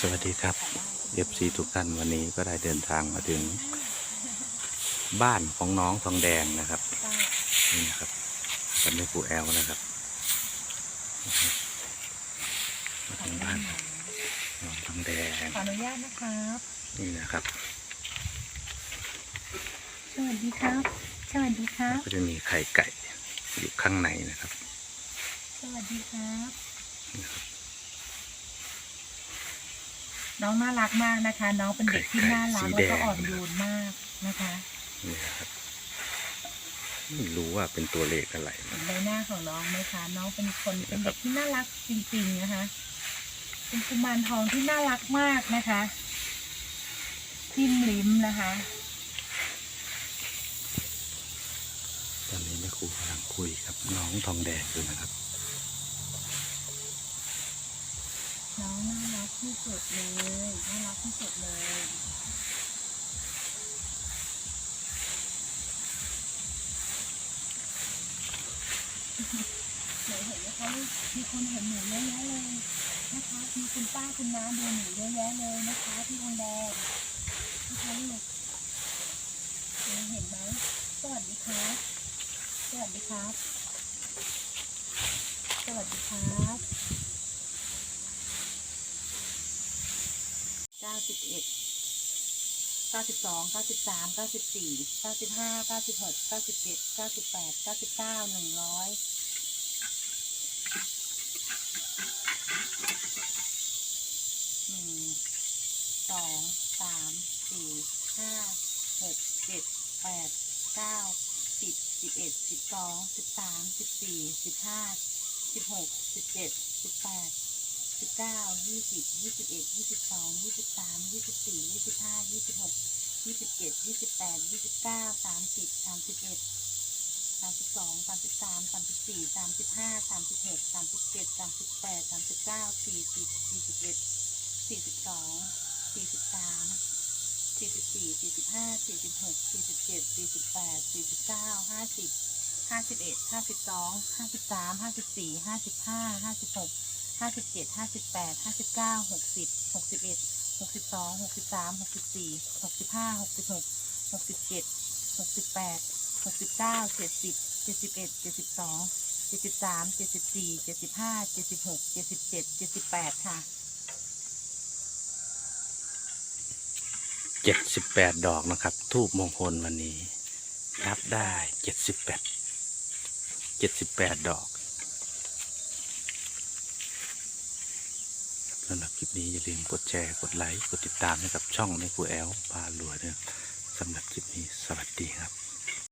สวัสดีครับ FC ทุกท่านวันนี้ก็ได้เดินทางมาถึง บ้านของน้องทองแดงนะครับ นี่นะครับกับแม่ปู่แอลนะครับมาถึงบ้านน้องทองแดงขออนุญาตนะครับ นี่นะครับ สวัสดีครับ สวัสดีครับ ก็จะมีไข่ไก่อยู่ข้างในนะครับ สวัสดีครับ น้องน่ารักมากนะคะ น้องเป็นเด็กที่น่ารักแล้วก็อ่อนโยนมากนะคะนี่นะครับไม่รู้ว่าเป็นตัวเลขอะไรเห็นะนใบหน้าของน้องไหมคะ น้องเป็นคนเป็นเด็กที่น่ารักจริง ๆนะคะ เป็นกุมารทองที่น่ารักมากนะคะจิ้มลิ้มนะคะ ตอนนี้แม่ครูกำลังคุยกับน้องทองแดงอยู่นะครับ น้องน่ารัก ที่สุดเลยน่ารักที่สุดเลยหนูเห็นไหมคะมีคนเห็นหนูเยอะแยะเลยนะคะ มีคุณป้าคุณน้าดูหนูเยอะแยะเลยนะคะที่ทองแดงนะคะลูกเห็นไหมสวัสดีครับ สวัสดีครับ สวัสดีครับเก้า สิบเอ็ดเก้าสิบสองเก้าสิบสามเก้าสิบสี่เก้าสิบห้าเก้าสิบหกเก้าสิบเจ็ดเก้าสิบแปดเก้าสิบเก้าหนึ่งร้อยหนึ่งสองสามสี่ห้าหกเจ็ดแปดเก้าสิบสิบเอ็ดสิบสองสิบสามสิบสี่สิบห้าสิบหกสิบเจ็ดสิบแปด สิบเก้ายี่สิบยี่สิบเอ็ดยี่สิบสองยี่สิบสามยี่สิบสี่ยี่สิบห้ายี่สิบหกยี่สิบเจ็ดยี่สิบแปดยี่สิบเก้าสามสิบสามสิบเอ็ดสามสิบสองสามสิบสามสามสิบสี่สามสิบห้าสามสิบหกสามสิบเจ็ดสามสิบแปดสามสิบเก้าสี่สิบสี่สิบเอ็ดสี่สิบสองสี่สิบสามสี่สิบสี่สี่สิบห้าสี่สิบหกสี่สิบเจ็ดสี่สิบแปดสี่สิบเก้าห้าสิบห้าสิบเอ็ดห้าสิบสองห้าสิบสามห้าสิบสี่ห้าสิบห้าห้าสิบหก ห้าสิบเจ็ดห้าสิบแปดห้าสิบเก้าหกสิบหกสิบเอ็ดหกสิบสองหกสิบสามหกสิบสี่หกสิบห้าหกสิบหกหกสิบเจ็ดหกสิบแปดหกสิบเก้าเจ็ดสิบเจ็ดสิบเอ็ดเจ็ดสิบสองเจ็ดสิบสามเจ็ดสิบสี่เจ็ดสิบห้าเจ็ดสิบหกเจ็ดสิบเจ็ดเจ็ดสิบแปดค่ะเจ็ดสิบแปดดอกนะครับ ทูบมงคลวันนี้นับได้เจ็ดสิบแปดเจ็ดสิบแปดดอก สำหรับคลิปนี้อย่าลืมกดแชร์ กดไลค์ กดติดตามให้กับช่องในครูแอลพารวยด้วยสำหรับคลิปนี้สวัสดีครับ